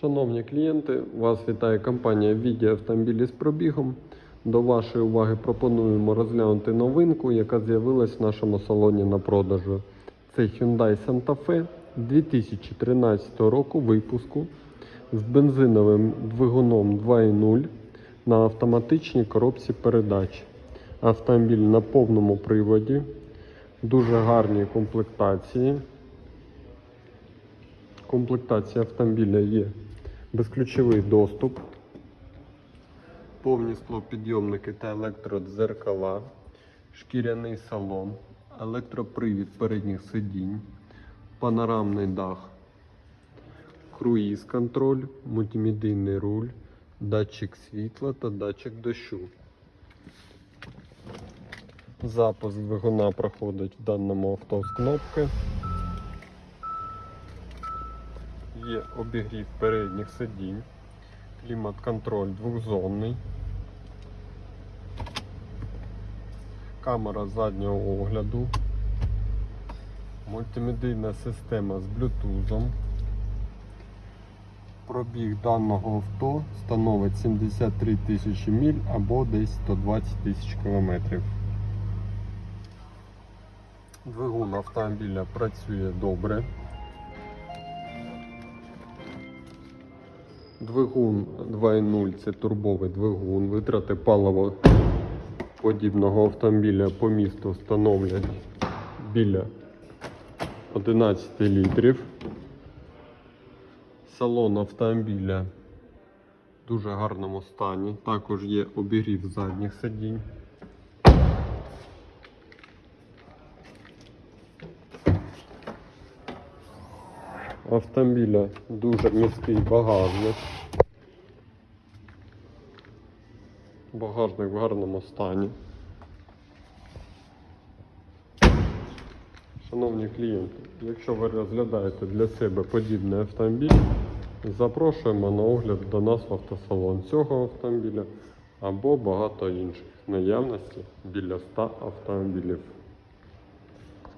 Шановні клієнти, вас вітає компанія Віді автомобілі з пробігом. До вашої уваги пропонуємо розглянути новинку, яка з'явилась в нашому салоні на продажу. Це Hyundai Santa Fe 2013 року випуску з бензиновим двигуном 2.0 на автоматичній коробці передач. Автомобіль на повному приводі, дуже гарні комплектації. Комплектація автомобіля є безключовий доступ, повні склопідйомники та електродзеркала, шкіряний салон, електропривід передніх сидінь, панорамний дах, круїз контроль, мультимедійний руль, датчик світла та датчик дощу. Запуск двигуна проходить в даному авто з кнопки. Є обігрів передніх сидінь, клімат-контроль двохзонний, камера заднього огляду, мультимедійна система з блютузом. Пробіг даного авто становить 73 тисячі міль або десь 120 тисяч кілометрів. Двигун автомобіля працює добре. Двигун 2.0 це турбовий двигун. Витрати палива подібного автомобіля по місту становлять біля 11 літрів. Салон автомобіля в дуже гарному стані. Також є обігрів задніх сидінь. Автомобіля дуже міський багажник. Багажник в гарному стані. Шановні клієнти, якщо ви розглядаєте для себе подібний автомобіль, запрошуємо на огляд до нас в автосалон цього автомобіля або багато інших. Наявності біля 100 автомобілів.